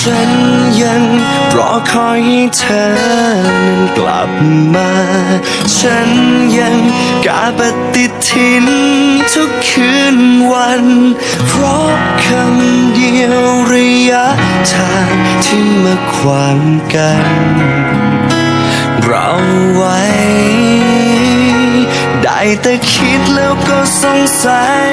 ฉันยังรอคอยให้เธอนั้นกลับมา ฉันยังกาปฏิทินทุกคืนวัน เพราะคำเดียวระยะทางที่มาขวางกัน เราไว้ ได้แต่คิดแล้วก็สงสัย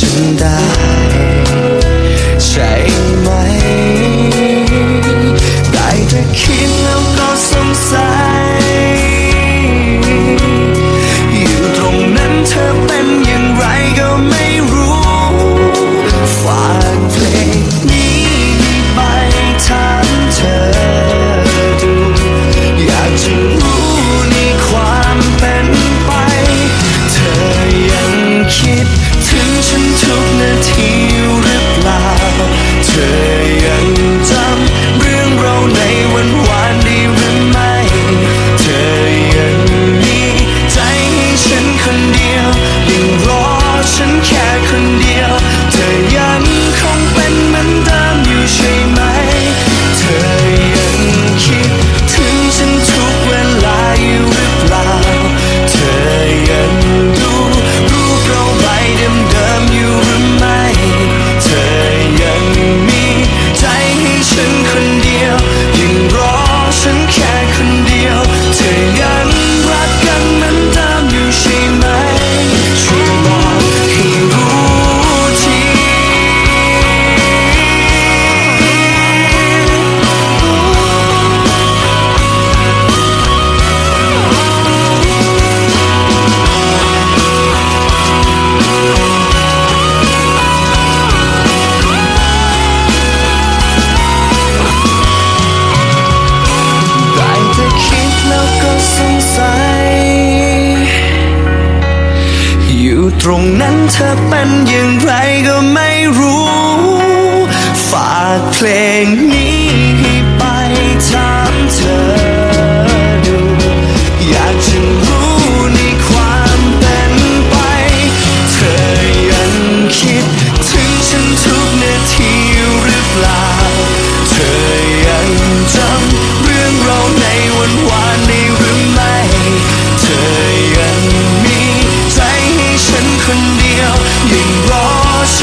อฉั ฉันแค่คนเดียว ตรงนั้นเธอเป็นอย่างไรก็ไม่รู้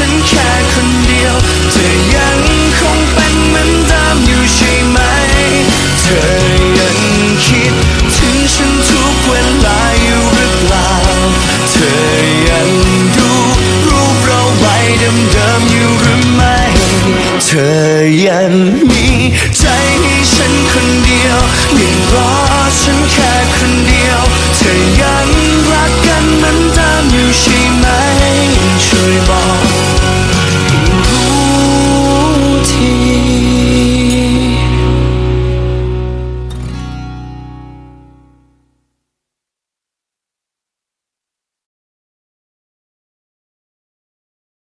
ฉันแค่คนเดียว เธอยังคงเป็นเหมือนเดิมอยู่ใช่ไหม เธอยังคิดถึงฉันทุกเวลาอยู่หรือเปล่า เธอยังดูรูปเราใบเดิมๆอยู่หรือไม่ เธอยังมีใจ